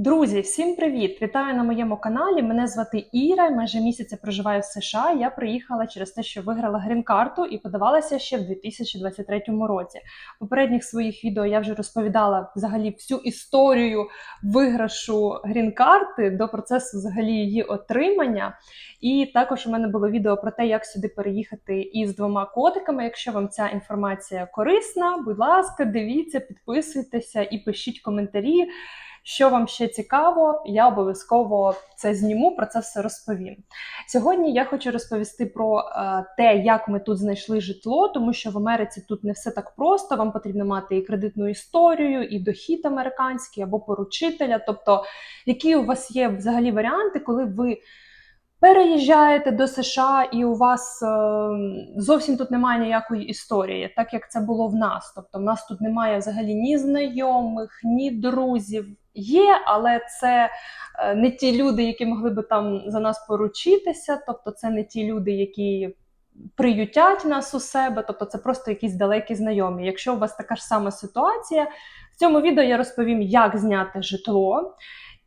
Друзі, всім привіт! Вітаю на моєму каналі. Мене звати Іра. Майже місяця проживаю в США. Я приїхала через те, що виграла грін-карту і подавалася ще в 2023 році. В попередніх своїх відео я вже розповідала взагалі всю історію виграшу грін-карти до процесу взагалі її отримання. І також у мене було відео про те, як сюди переїхати із двома котиками. Якщо вам ця інформація корисна, будь ласка, дивіться, підписуйтеся і пишіть коментарі. Що вам ще цікаво, я обов'язково це зніму, про це все розповім. Сьогодні я хочу розповісти про е, те, як ми тут знайшли житло, тому що в Америці тут не все так просто. Вам потрібно мати і кредитну історію, і дохід американський або поручителя. Тобто, які у вас є взагалі варіанти, коли ви переїжджаєте до США і у вас е, зовсім тут немає ніякої історії, так як це було в нас. Тобто, в нас тут немає взагалі ні знайомих, ні друзів. Є, але це е, не ті люди, які могли би там за нас поручитися. Тобто, це не ті люди, які приютять нас у себе, тобто це просто якісь далекі знайомі. Якщо у вас така ж сама ситуація, в цьому відео я розповім, як зняти житло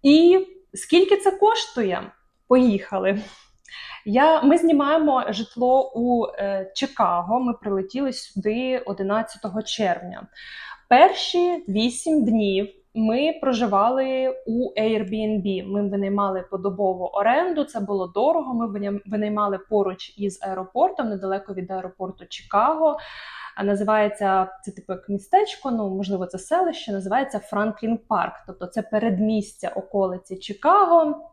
і скільки це коштує. Поїхали. Я, Ми знімаємо житло у е, Чикаго. Ми прилетіли сюди 11 червня. Перші 8 днів ми проживали у Airbnb. Ми винаймали подобову оренду. Це було дорого. Ми винаймали поруч із аеропортом, недалеко від аеропорту Чикаго. Називається це типу як містечко, ну можливо, це селище. Називається Франклін Парк. Тобто це передмістя околиці Чикаго.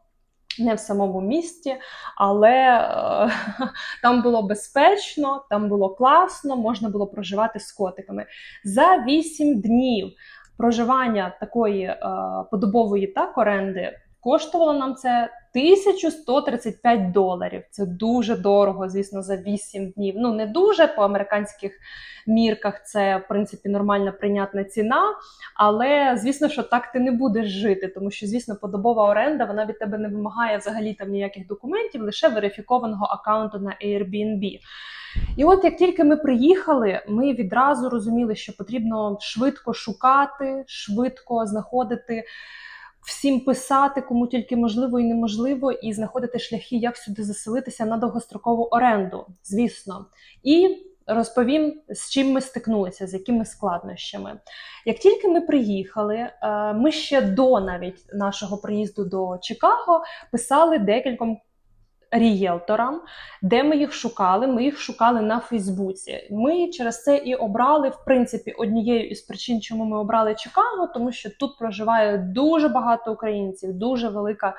Не в самому місті, але е, там було безпечно, там було класно, можна було проживати з котиками. За 8 днів проживання такої е, подобової так оренди коштувало нам це 1135 доларів. Це дуже дорого, звісно, за 8 днів. Ну, не дуже по американських мірках це, в принципі, нормальна прийнятна ціна. Але, звісно, що так ти не будеш жити, тому що, звісно, подобова оренда вона від тебе не вимагає взагалі там ніяких документів, лише верифікованого аккаунту на Airbnb. І от як тільки ми приїхали, ми відразу розуміли, що потрібно швидко шукати, швидко знаходити всім писати, кому тільки можливо і неможливо, і знаходити шляхи, як сюди заселитися на довгострокову оренду, звісно. І розповім, з чим ми стикнулися, з якими складнощами. Як тільки ми приїхали, е, ми ще до навіть нашого приїзду до Чикаго писали декільком рієлторам, де ми їх шукали. Ми їх шукали на Фейсбуці. Ми через це і обрали, в принципі, однією із причин, чому ми обрали Чикаго, тому що тут проживає дуже багато українців, дуже велика.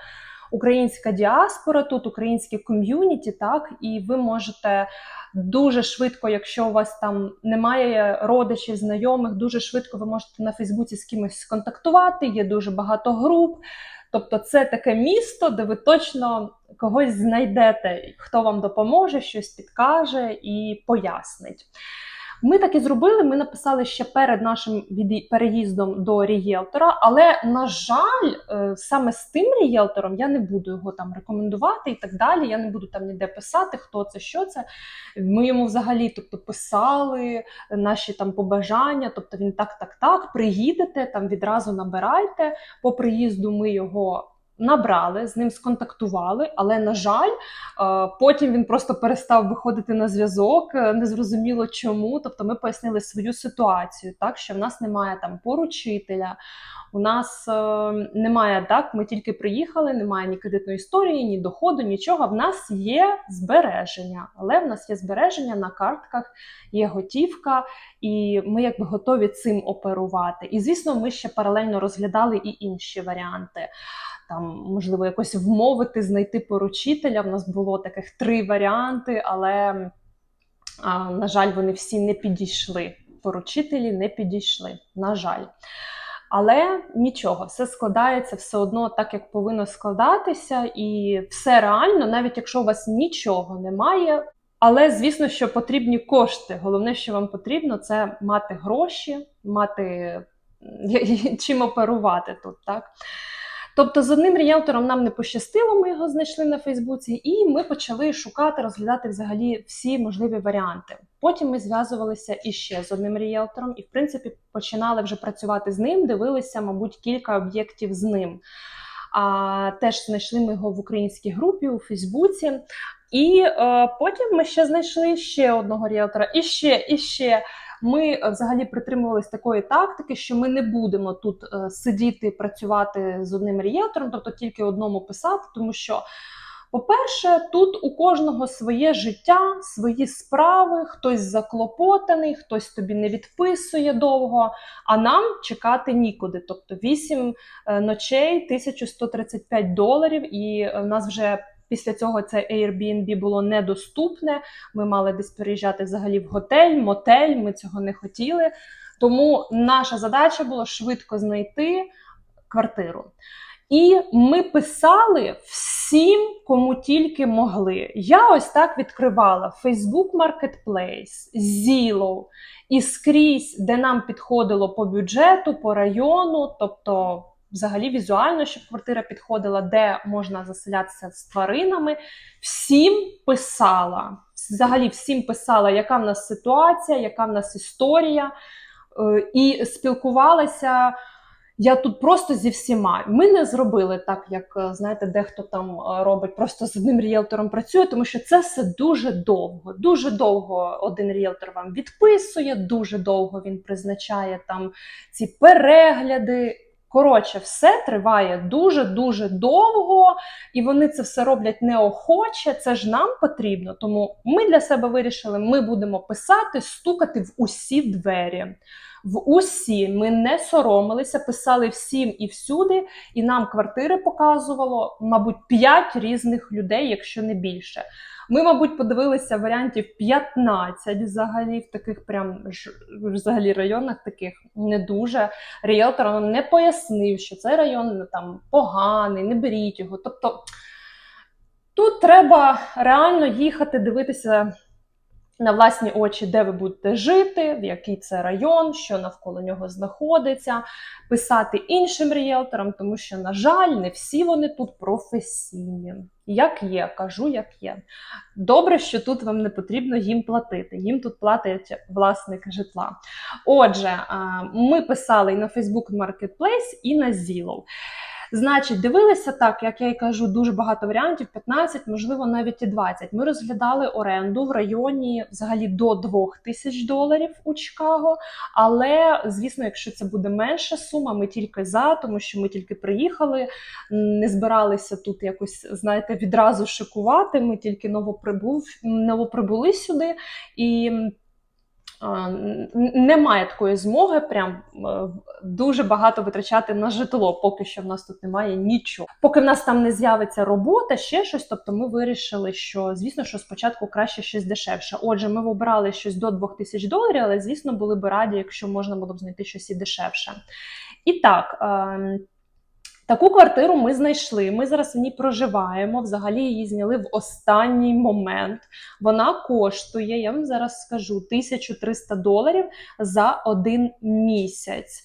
Українська діаспора, тут українське ком'юніті, так, і ви можете дуже швидко, якщо у вас там немає родичів, знайомих, дуже швидко ви можете на Фейсбуці з кимось сконтактувати. Є дуже багато груп. Тобто, це таке місто, де ви точно когось знайдете, хто вам допоможе, щось підкаже і пояснить. Ми так і зробили. Ми написали ще перед нашим переїздом до рієлтора, але, на жаль, е, саме з тим рієлтором я не буду його там рекомендувати і так далі. Я не буду там ніде писати, хто це, що це. Ми йому взагалі тобто, писали наші там побажання. Тобто він так, так, так, приїдете, там відразу набирайте. По приїзду ми його набрали, з ним сконтактували, але, на жаль, е, потім він просто перестав виходити на зв'язок, е, незрозуміло чому. Тобто ми пояснили свою ситуацію, так що в нас немає там поручителя. У нас е, немає так, ми тільки приїхали, немає ні кредитної історії, ні доходу, нічого. В нас є збереження, але в нас є збереження на картках, є готівка, і ми якби готові цим оперувати. І звісно, ми ще паралельно розглядали і інші варіанти там, можливо, якось вмовити, знайти поручителя. В нас було таких три варіанти, але, а, на жаль, вони всі не підійшли. Поручителі не підійшли, на жаль. Але нічого, все складається все одно так, як повинно складатися, і все реально, навіть якщо у вас нічого немає. Але, звісно, що потрібні кошти. Головне, що вам потрібно, це мати гроші, мати чим оперувати тут. так? Тобто, з одним ріелтором нам не пощастило, ми його знайшли на Фейсбуці, і ми почали шукати, розглядати взагалі всі можливі варіанти. Потім ми зв'язувалися іще з одним ріелтором, і в принципі починали вже працювати з ним, дивилися, мабуть, кілька об'єктів з ним. А теж знайшли ми його в українській групі у Фейсбуці. І е, потім ми ще знайшли ще одного ріелтора, і ще, і ще. Ми е, взагалі притримувалися такої тактики, що ми не будемо тут е, сидіти працювати з одним ріелтором, тобто тільки одному писати, тому що. По-перше, тут у кожного своє життя, свої справи, хтось заклопотаний, хтось тобі не відписує довго, а нам чекати нікуди. Тобто 8 е, ночей, 1135 доларів, і в нас вже після цього це Airbnb було недоступне. Ми мали десь переїжджати взагалі в готель, мотель. Ми цього не хотіли. Тому наша задача була швидко знайти квартиру. І ми писали всім, кому тільки могли. Я ось так відкривала Facebook Marketplace, Zillow і скрізь, де нам підходило по бюджету, по району, тобто, взагалі, візуально, щоб квартира підходила, де можна заселятися з тваринами. Всім писала. Взагалі, всім писала, яка в нас ситуація, яка в нас історія, е, і спілкувалася. Я тут просто зі всіма. Ми не зробили так, як е, знаєте, дехто там е, робить, просто з одним ріелтором працює, тому що це все дуже довго. Дуже довго один ріелтор вам відписує, дуже довго він призначає там ці перегляди. Коротше, все триває дуже-дуже довго, і вони це все роблять неохоче. Це ж нам потрібно. Тому ми для себе вирішили, ми будемо писати, стукати в усі двері в усі. Ми не соромилися, писали всім і всюди, і нам квартири показувало, мабуть, 5 різних людей, якщо не більше. Ми, мабуть, подивилися варіантів 15 взагалі в таких прям взагалі районах, таких не дуже. Ріелтор нам не пояснив, що цей район ну, там поганий, не беріть його. Тобто тут треба реально їхати, дивитися на власні очі, де ви будете жити, в який це район, що навколо нього знаходиться, писати іншим ріелторам, тому що, на жаль, не всі вони тут професійні. Як є, кажу, як є. Добре, що тут вам не потрібно їм платити. Їм тут платить власник житла. Отже, ми писали і на Facebook Marketplace, і на Zillow. Значить, дивилися так, як я й кажу, дуже багато варіантів: 15, можливо, навіть і 20. Ми розглядали оренду в районі взагалі до 2 тисяч доларів у Чикаго. Але, звісно, якщо це буде менша сума, ми тільки за, тому що ми тільки приїхали, не збиралися тут якось, знаєте, відразу шикувати. Ми тільки новоприбув, новоприбули сюди і немає такої змоги прям е, дуже багато витрачати на житло, поки що в нас тут немає нічого. Поки в нас там не з'явиться робота, ще щось. Тобто ми вирішили, що звісно, що спочатку краще щось дешевше. Отже, ми обрали щось до 2000 доларів, але звісно були б раді, якщо можна було б знайти щось і дешевше. І так. Таку квартиру ми знайшли. Ми зараз в ній проживаємо. Взагалі її зняли в останній момент. Вона коштує, я вам зараз скажу, 1300 доларів за один місяць.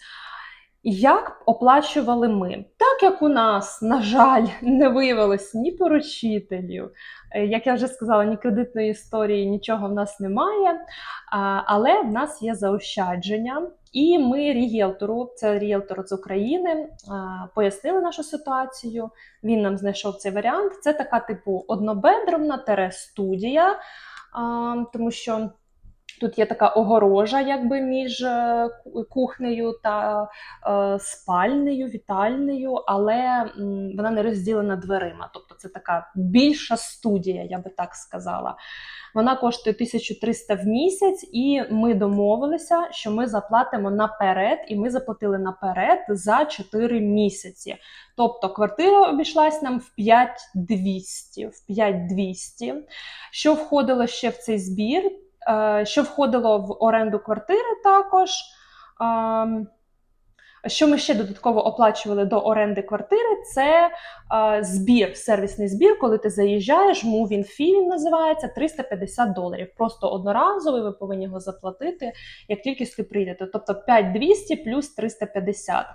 Як оплачували ми? Так як у нас, на жаль, не виявилось ні поручителів, е, як я вже сказала, ні кредитної історії, нічого в нас немає, але в нас є заощадження. І ми рієлтору, це рієлтор з України, пояснили нашу ситуацію. Він нам знайшов цей варіант. Це така типу однобедромна тере-студія, тому що. Тут є така огорожа, якби між е, кухнею та е, спальнею, вітальнею, але вона не розділена дверима. Тобто це така більша студія, я би так сказала. Вона коштує 1300 в місяць, і ми домовилися, що ми заплатимо наперед, і ми заплатили наперед за 4 місяці. Тобто квартира обійшлась нам в 5200, в 5200. Що входило ще в цей збір? Е, що входило в оренду квартири також. Що ми ще додатково оплачували до оренди квартири? Це е, збір, сервісний збір, коли ти заїжджаєш, Moving Fee він називається 350 доларів. Просто одноразовий, ви повинні його заплатити, як тільки ви прийдете. Тобто 5200 плюс 350.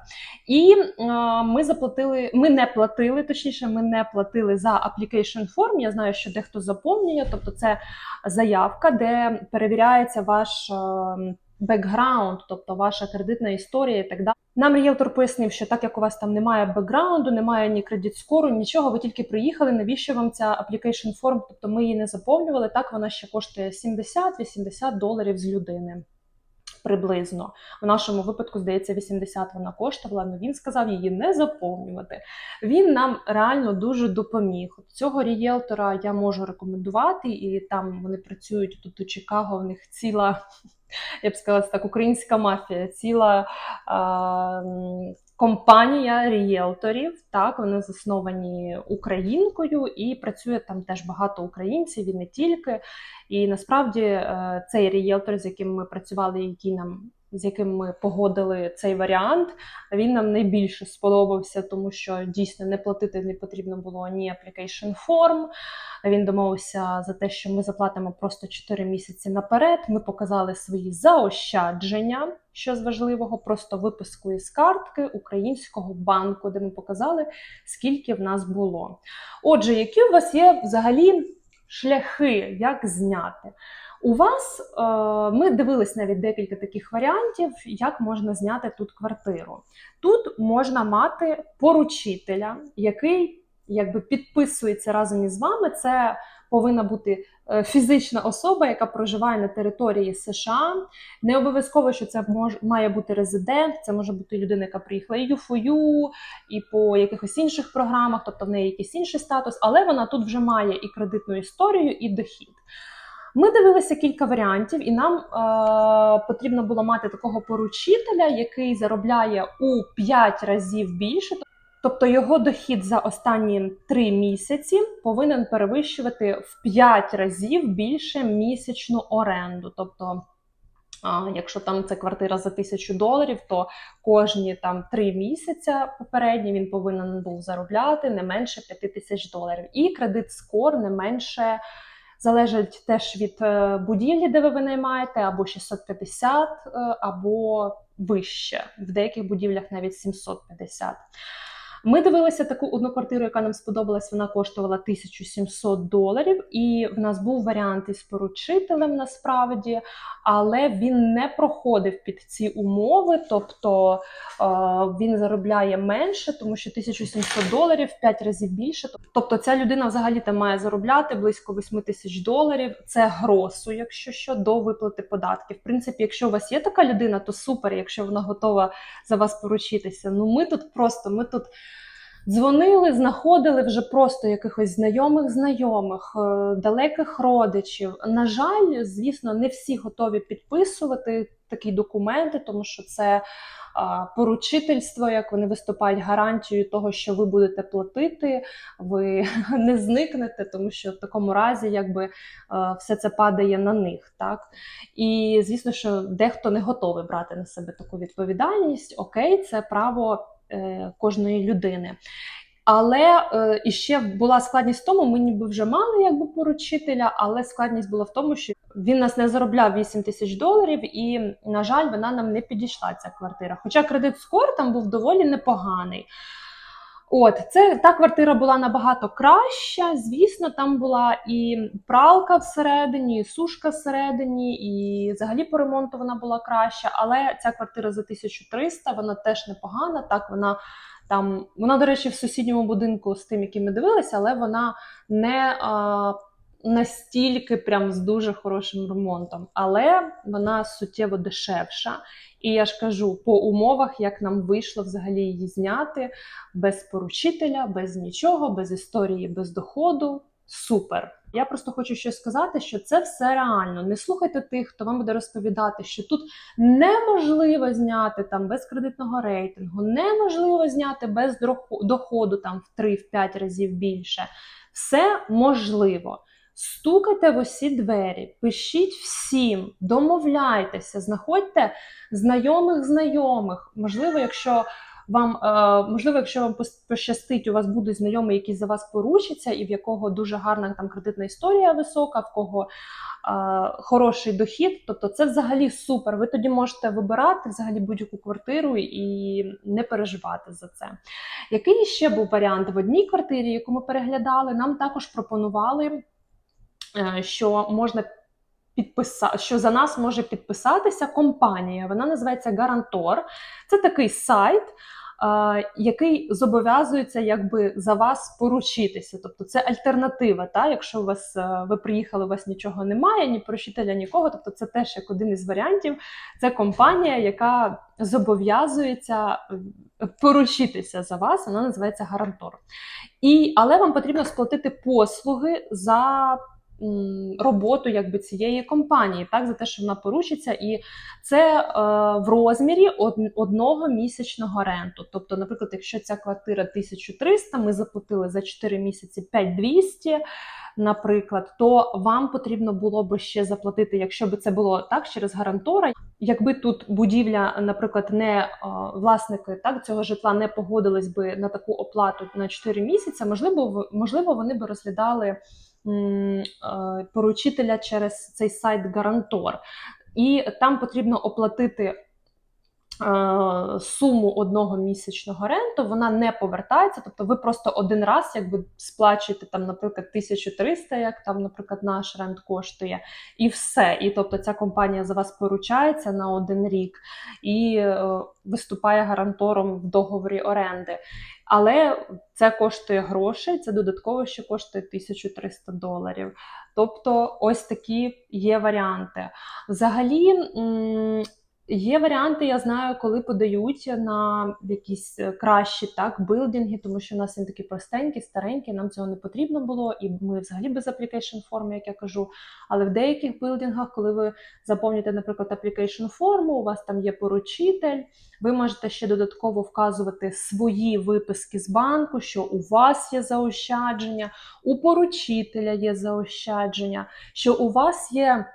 І е, ми заплатили, ми не платили, точніше, ми не платили за application form. Я знаю, що дехто заповнює, тобто це заявка, де перевіряється ваш. е, Бекграунд, тобто ваша кредитна історія і так далі. Нам ріелтор пояснив, що так як у вас там немає бекграунду, немає ні кредит скору, нічого, ви тільки приїхали. Навіщо вам ця application form? Тобто ми її не заповнювали. Так вона ще коштує 70-80 доларів з людини. Приблизно в нашому випадку, здається, 80 вона коштувала. але він сказав її не заповнювати. Він нам реально дуже допоміг. Цього рієлтора я можу рекомендувати, і там вони працюють тут у Чикаго. В них ціла, я б сказала, так, українська мафія, ціла а, компанія рієлторів. Так, вони засновані українкою і працює там теж багато українців і не тільки. І насправді е, цей рієлтор, з яким ми працювали, який нам з яким ми погодили цей варіант, він нам найбільше сподобався, тому що дійсно не платити не потрібно було ні application form. Він домовився за те, що ми заплатимо просто 4 місяці наперед. Ми показали свої заощадження, що з важливого, просто виписку із картки українського банку, де ми показали, скільки в нас було. Отже, які у вас є взагалі шляхи, як зняти? У вас е, ми дивились навіть декілька таких варіантів, як можна зняти тут квартиру. Тут можна мати поручителя, який якби підписується разом із вами. Це повинна бути е, фізична особа, яка проживає на території США. Не обов'язково, що це мож, має бути резидент, це може бути людина, яка приїхала і UFOU, і по якихось інших програмах, тобто в неї якийсь інший статус, але вона тут вже має і кредитну історію, і дохід. Ми дивилися кілька варіантів, і нам е, потрібно було мати такого поручителя, який заробляє у 5 разів більше. Тобто його дохід за останні 3 місяці повинен перевищувати в 5 разів більше місячну оренду. Тобто, якщо там це квартира за тисячу доларів, то кожні там 3 місяця попередні він повинен був заробляти не менше 5 тисяч доларів. І кредит скор не менше залежить теж від е, будівлі, де ви винаймаєте, або 650, е, або вище. В деяких будівлях навіть 750. Ми дивилися таку одну квартиру, яка нам сподобалась. Вона коштувала 1700 доларів, і в нас був варіант із поручителем насправді, але він не проходив під ці умови, тобто е, він заробляє менше, тому що 1700 доларів в 5 разів більше. Тобто ця людина взагалі там має заробляти близько 8 тисяч доларів. Це гросу, якщо що, до виплати податків. В принципі, якщо у вас є така людина, то супер, якщо вона готова за вас поручитися. Ну ми тут просто ми тут. Дзвонили, знаходили вже просто якихось знайомих знайомих, е, далеких родичів. На жаль, звісно, не всі готові підписувати такі документи, тому що це поручительство, як вони виступають гарантією того, що ви будете платити, ви не зникнете, тому що в такому разі якби все це падає на них. Так? І звісно, що дехто не готовий брати на себе таку відповідальність. Окей, це право е, кожної людини. Але е, ще була складність в тому, ми ніби вже мали якби поручителя, але складність була в тому, що він нас не заробляв 8 тисяч доларів, і, на жаль, вона нам не підійшла ця квартира. Хоча кредит скор там був доволі непоганий. От, це та квартира була набагато краща. Звісно, там була і пралка всередині, і сушка всередині, і взагалі по ремонту вона була краща. Але ця квартира за 1300, вона теж непогана. Так, вона там, вона, до речі, в сусідньому будинку з тим, який ми дивилися, але вона не а, настільки прям з дуже хорошим ремонтом. Але вона суттєво дешевша. І я ж кажу, по умовах, як нам вийшло взагалі її зняти без поручителя, без нічого, без історії, без доходу. Супер. Я просто хочу щось сказати, що це все реально. Не слухайте тих, хто вам буде розповідати, що тут неможливо зняти там без кредитного рейтингу, неможливо зняти без доходу там в 3-5 разів більше. Все можливо. Стукайте в усі двері, пишіть всім, домовляйтеся, знаходьте знайомих знайомих. Можливо, якщо вам е, можливо, якщо вам пощастить, у вас будуть знайомі, які за вас поручаться, і в якого дуже гарна там кредитна історія висока, в кого е, хороший дохід. Тобто, це взагалі супер. Ви тоді можете вибирати взагалі будь-яку квартиру і не переживати за це. Який ще був варіант в одній квартирі, яку ми переглядали, нам також пропонували, що можна підписа... що за нас може підписатися компанія. Вона називається Гарантор. Це такий сайт. е, Який зобов'язується якби за вас поручитися, тобто це альтернатива. Та якщо у вас е, ви приїхали, у вас нічого немає, ні поручителя, нікого. Тобто, це теж як один із варіантів. Це компанія, яка зобов'язується е, поручитися за вас. Вона називається Гарантор. І але вам потрібно сплатити послуги за роботу якби цієї компанії, так за те, що вона поручиться, і це е, в розмірі од, одного місячного ренту. Тобто, наприклад, якщо ця квартира 1300, ми заплатили за 4 місяці 5200, наприклад, то вам потрібно було би ще заплатити, якщо б це було так через гарантора. Якби тут будівля, наприклад, не е, власники так цього житла не погодились би на таку оплату на 4 місяці, можливо, можливо, вони би розглядали поручителя через цей сайт Гарантор. І там потрібно оплатити е, суму одного місячного ренту, вона не повертається. Тобто ви просто один раз якби сплачуєте там, наприклад, 1300, як там, наприклад, наш рент коштує, і все. І тобто ця компанія за вас поручається на один рік і е, виступає гарантором в договорі оренди. Але це коштує грошей, це додатково ще коштує 1300 доларів. Тобто, ось такі є варіанти. Взагалі, є варіанти, я знаю, коли подають на якісь е, кращі так, билдинги, тому що в нас він такий простенький, старенький, нам цього не потрібно було, і ми взагалі без application форми, як я кажу. Але в деяких билдингах, коли ви заповнюєте, наприклад, application форму, у вас там є поручитель. Ви можете ще додатково вказувати свої виписки з банку, що у вас є заощадження, у поручителя є заощадження, що у вас є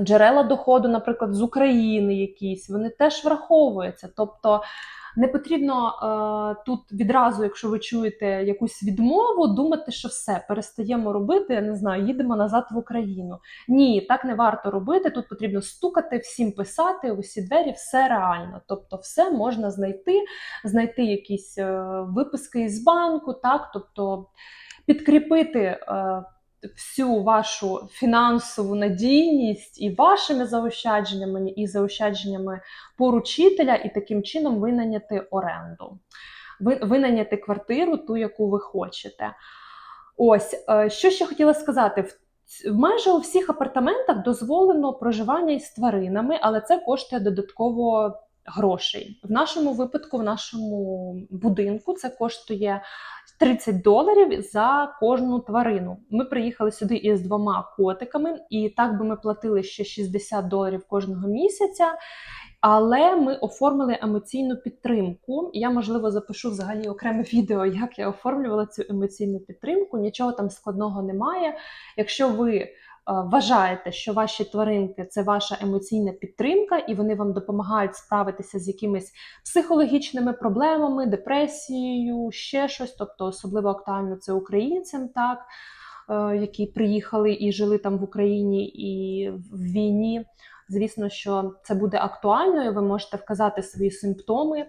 джерела доходу, наприклад, з України якісь, вони теж враховуються. Тобто не потрібно е, тут відразу, якщо ви чуєте якусь відмову, думати, що все, перестаємо робити, я не знаю, їдемо назад в Україну. Ні, так не варто робити. Тут потрібно стукати, всім писати, усі двері, все реально. Тобто, все можна знайти, знайти якісь е, виписки із банку, так, тобто підкріпити. Е, Всю вашу фінансову надійність і вашими заощадженнями, і заощадженнями поручителя, і таким чином винайняти оренду, Ви- винайняти квартиру, ту, яку ви хочете. Ось, е, що ще хотіла сказати. В Майже у всіх апартаментах дозволено проживання із тваринами, але це коштує додатково грошей. В нашому випадку, в нашому будинку, це коштує 30 доларів за кожну тварину. Ми приїхали сюди із двома котиками, і так би ми платили ще 60 доларів кожного місяця. Але ми оформили емоційну підтримку. Я, можливо, запишу взагалі окреме відео, як я оформлювала цю емоційну підтримку. Нічого там складного немає. Якщо ви е, вважаєте, що ваші тваринки це ваша емоційна підтримка, і вони вам допомагають справитися з якимись психологічними проблемами, депресією, ще щось, тобто особливо актуально це українцям, так, е, які приїхали і жили там в Україні і в війні. Звісно, що це буде актуально, і ви можете вказати свої симптоми.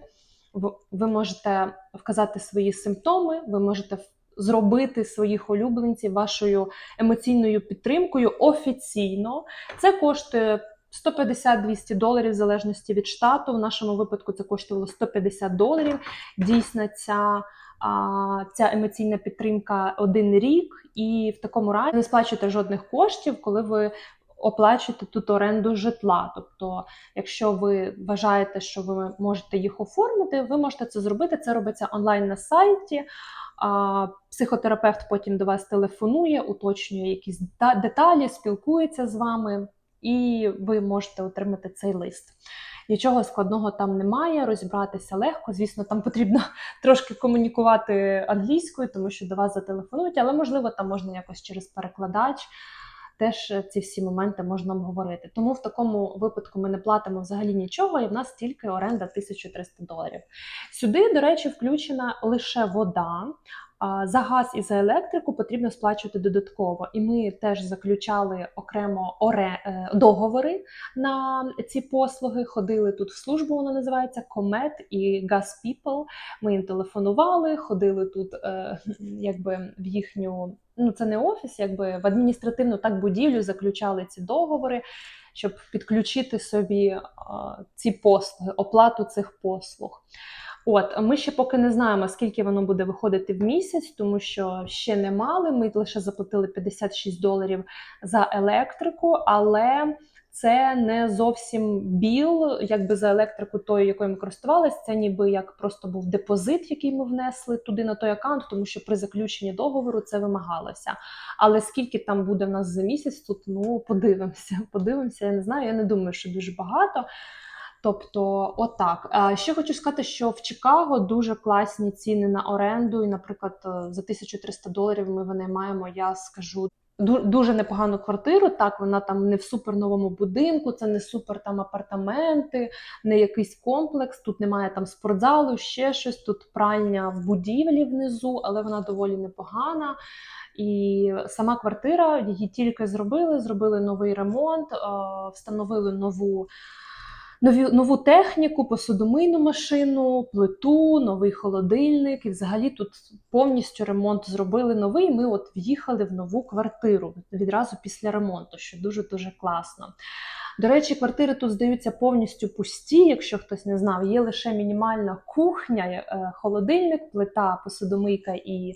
Ви можете вказати свої симптоми, ви можете зробити своїх улюбленців вашою емоційною підтримкою офіційно. Це коштує 150-200 доларів в залежності від штату. В нашому випадку це коштувало 150 доларів. Дійсно, ця, а, ця емоційна підтримка один рік, і в такому разі не сплачуєте жодних коштів, коли ви оплачуєте тут оренду житла. Тобто, якщо ви вважаєте, що ви можете їх оформити, ви можете це зробити. Це робиться онлайн на сайті. А, психотерапевт потім до вас телефонує, уточнює якісь деталі, спілкується з вами, і ви можете отримати цей лист. Нічого складного там немає, розібратися легко. Звісно, там потрібно трошки комунікувати англійською, тому що до вас зателефонують, але можливо там можна якось через перекладач. Теж ці всі моменти можна обговорити. Тому в такому випадку ми не платимо взагалі нічого, і в нас тільки оренда 1300 доларів. Сюди, до речі, включена лише вода. А За газ і за електрику потрібно сплачувати додатково, і ми теж заключали окремо оре е, договори на ці послуги. Ходили тут в службу, вона називається Комет і Gas People. Ми їм телефонували, ходили тут, е, якби в їхню. Ну, це не офіс, якби в адміністративну так будівлю заключали ці договори, щоб підключити собі е, ці послуги, оплату цих послуг. От ми ще поки не знаємо, скільки воно буде виходити в місяць, тому що ще не мали. Ми лише заплатили 56 доларів за електрику, але це не зовсім біл, якби за електрику тою, якою ми користувалися. Це ніби як просто був депозит, який ми внесли туди на той аккаунт, тому що при заключенні договору це вимагалося. Але скільки там буде в нас за місяць, тут ну подивимося. Подивимося, я не знаю. Я не думаю, що дуже багато. Тобто, отак. Ще хочу сказати, що в Чикаго дуже класні ціни на оренду. І, наприклад, е, за 1300 доларів ми винаймаємо, я скажу. Дуже непогану квартиру, так вона там не в суперновому будинку, це не супер там апартаменти, не якийсь комплекс. Тут немає там спортзалу, ще щось. Тут пральня в будівлі внизу, але вона доволі непогана. І сама квартира її тільки зробили, зробили новий ремонт, встановили нову нові, нову техніку, посудомийну машину, плиту, новий холодильник. І взагалі тут повністю ремонт зробили новий. Ми от в'їхали в нову квартиру відразу після ремонту, що дуже-дуже класно. До речі, квартири тут здаються повністю пусті, якщо хтось не знав, є лише мінімальна кухня, е, холодильник, плита, посудомийка і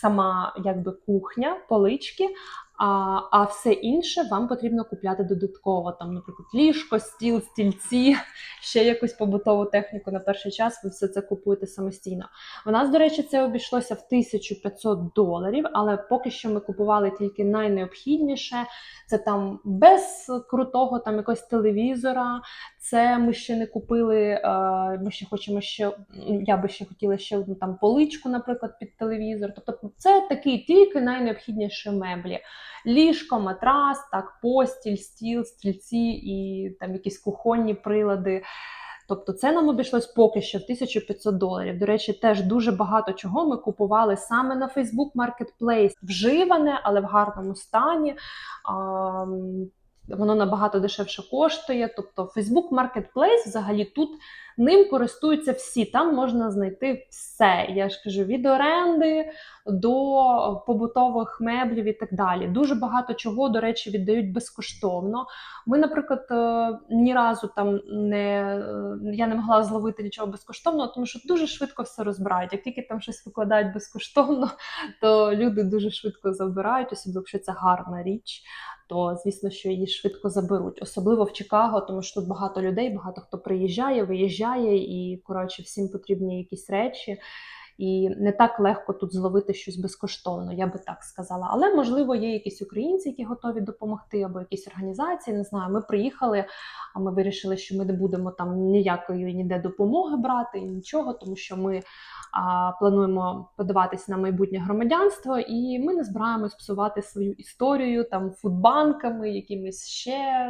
сама якби кухня, полички. А а все інше вам потрібно купляти додатково. Там, наприклад, ліжко, стіл, стільці, ще якусь побутову техніку на перший час. Ви все це купуєте самостійно. У нас, до речі, це обійшлося в 1500 доларів, але поки що ми купували тільки найнеобхідніше. Це там без крутого там якогось телевізора. Це ми ще не купили. Ми ще хочемо ще. Я би ще хотіла ще одну там поличку, наприклад, під телевізор. Тобто, це такі тільки найнеобхідніші меблі ліжко, матрас, так, постіль, стіл, стільці і там якісь кухонні прилади. Тобто це нам обійшлось поки що в 1500 доларів. До речі, теж дуже багато чого ми купували саме на Facebook Marketplace. Вживане, але в гарному стані. Воно набагато дешевше коштує. Тобто Facebook Marketplace взагалі тут Ним користуються всі. Там можна знайти все. Я ж кажу, від оренди до побутових меблів і так далі. Дуже багато чого, до речі, віддають безкоштовно. Ми, наприклад, е, ні разу там не я не могла зловити нічого безкоштовного, тому що дуже швидко все розбирають. Як тільки там щось викладають безкоштовно, то люди дуже швидко забирають, особливо якщо це гарна річ то звісно, що її швидко заберуть, особливо в Чикаго, тому що тут багато людей, багато хто приїжджає, виїжджає, і коротше всім потрібні якісь речі. І не так легко тут зловити щось безкоштовно, я би так сказала. Але можливо є якісь українці, які готові допомогти, або якісь організації. Не знаю. Ми приїхали, а ми вирішили, що ми не будемо там ніякої ніде допомоги брати, нічого, тому що ми а, плануємо подаватися на майбутнє громадянство, і ми не збираємось псувати свою історію там фудбанками, якимись ще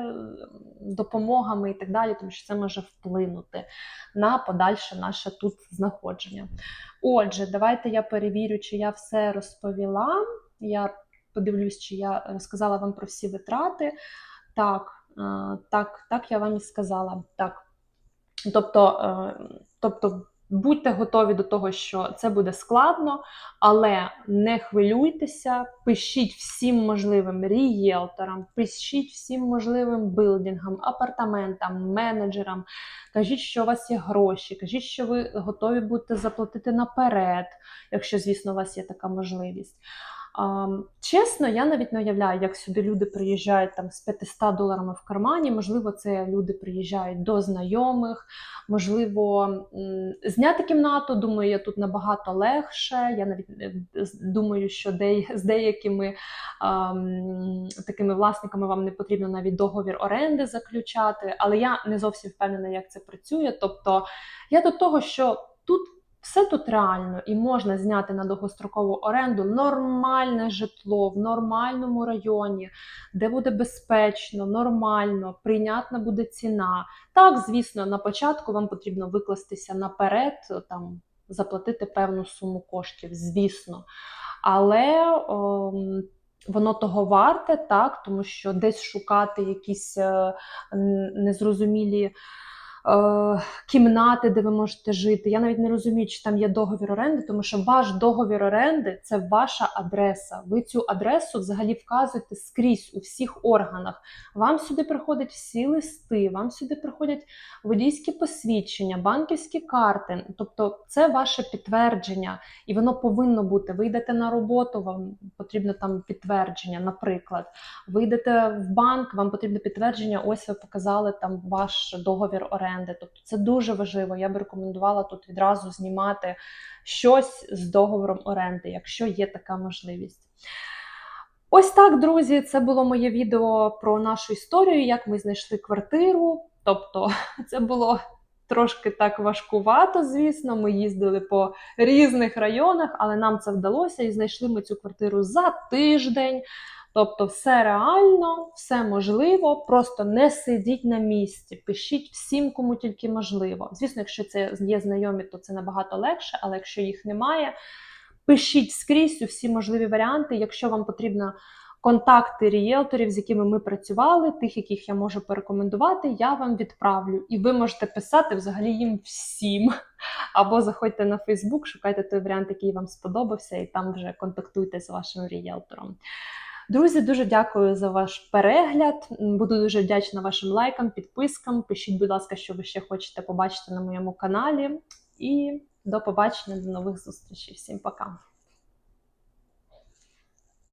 допомогами і так далі, тому що це може вплинути на подальше наше тут знаходження. Отже, давайте я перевірю, чи я все розповіла. Я подивлюсь, чи я розказала вам про всі витрати. Так, е, так, так я вам і сказала. Так. Тобто, е, тобто Будьте готові до того, що це буде складно, але не хвилюйтеся, пишіть всім можливим рієлторам, пишіть всім можливим билдингам, апартаментам, менеджерам. Кажіть, що у вас є гроші, кажіть, що ви готові будете заплатити наперед, якщо, звісно, у вас є така можливість. Чесно, я навіть не уявляю, як сюди люди приїжджають там з 500 доларами в кармані. Можливо, це люди приїжджають до знайомих, можливо, зняти кімнату. Думаю, я тут набагато легше. Я навіть е, думаю, що з деякими такими власниками вам не потрібно навіть договір оренди заключати, але я не зовсім впевнена, як це працює. Тобто я до того, що тут все тут реально і можна зняти на довгострокову оренду нормальне житло в нормальному районі, де буде безпечно, нормально, прийнятна буде ціна. Так, звісно, на початку вам потрібно викластися наперед, там заплатити певну суму коштів, звісно. Але ем, воно того варте, так, тому що десь шукати якісь е, незрозумілі кімнати, де ви можете жити. Я навіть не розумію, чи там є договір оренди, тому що ваш договір оренди це ваша адреса. Ви цю адресу взагалі вказуєте скрізь у всіх органах. Вам сюди приходять всі листи, вам сюди приходять водійські посвідчення, банківські карти. Тобто, це ваше підтвердження, і воно повинно бути. Ви йдете на роботу, вам потрібно там підтвердження, наприклад. Ви йдете в банк, вам потрібно підтвердження. Ось ви показали там ваш договір оренди. Тобто це дуже важливо. Я би рекомендувала тут відразу знімати щось з договором оренди, якщо є така можливість. Ось так, друзі, це було моє відео про нашу історію, як ми знайшли квартиру. Тобто, це було трошки так важкувато, звісно. Ми їздили по різних районах, але нам це вдалося і знайшли ми цю квартиру за тиждень. Тобто, все реально, все можливо. Просто не сидіть на місці, пишіть всім, кому тільки можливо. Звісно, якщо це є знайомі, то це набагато легше, але якщо їх немає, пишіть скрізь у всі можливі варіанти. Якщо вам потрібно контакти рієлторів, з якими ми працювали, тих, яких я можу порекомендувати, я вам відправлю. І ви можете писати взагалі їм всім. Або заходьте на Фейсбук, шукайте той варіант, який вам сподобався, і там вже контактуйте з вашим рієлтором. Друзі, дуже дякую за ваш перегляд. Буду дуже вдячна вашим лайкам, підпискам. Пишіть, будь ласка, що ви ще хочете побачити на моєму каналі. І до побачення, до нових зустрічей. Всім пока!